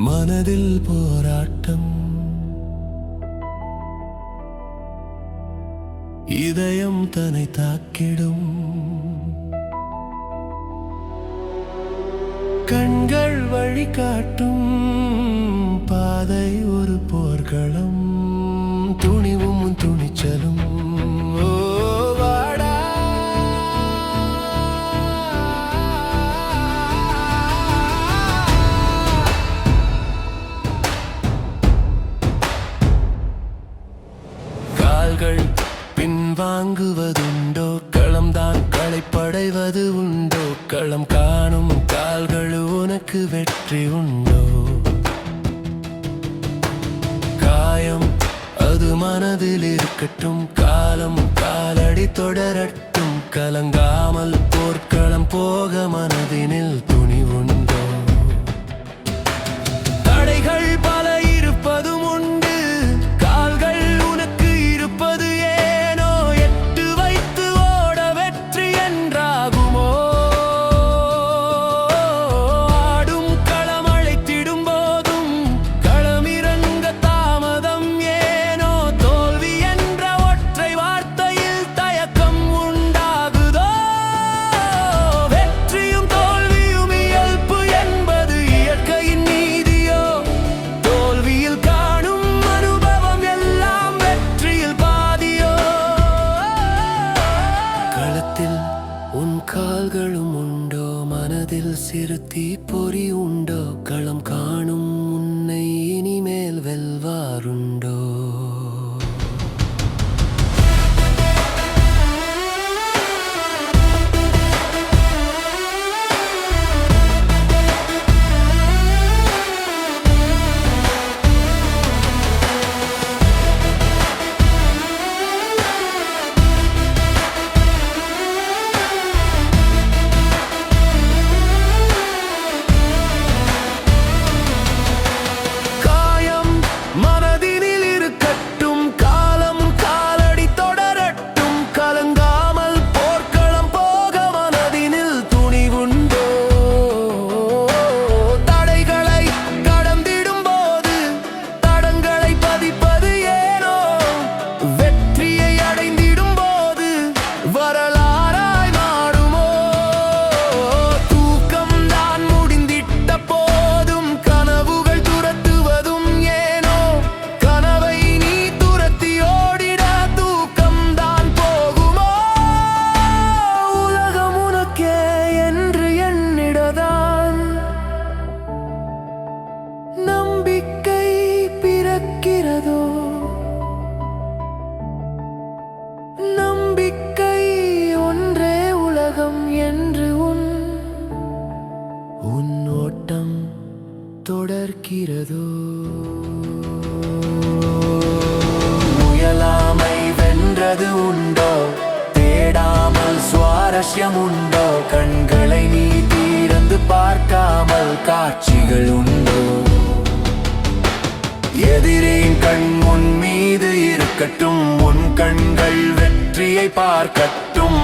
மனதில் போராட்டம். இதயம் தன்னை தாக்கிடும். கண்கள் வழிகாட்டும் வாங்குவதுண்டோ? களம் தான் களைப்படைவது உண்டோ? களம் காணும் கால்கள் உனக்கு வெற்றி உண்டோ? காயம் அது மனதில் இருக்கட்டும். காலம் காலடி தொடரட்டும். கலங்காமல் போர்க்களம் மனதில் சிறுத்தி பொறி உண்டோ? களம் காணும் உன்னை but I இருக்கிறதோ? முயலாமை வென்றது உண்டோ? தேடாமல் சுவாரஸ்யம் உண்டோ கண்களை நீ தீரந்து பார்க்காமல் காட்சிகள் உண்டோ? எதிரின் கண் முன் மீது இருக்கட்டும் உன் கண்கள் வெற்றியை பார்க்கட்டும்.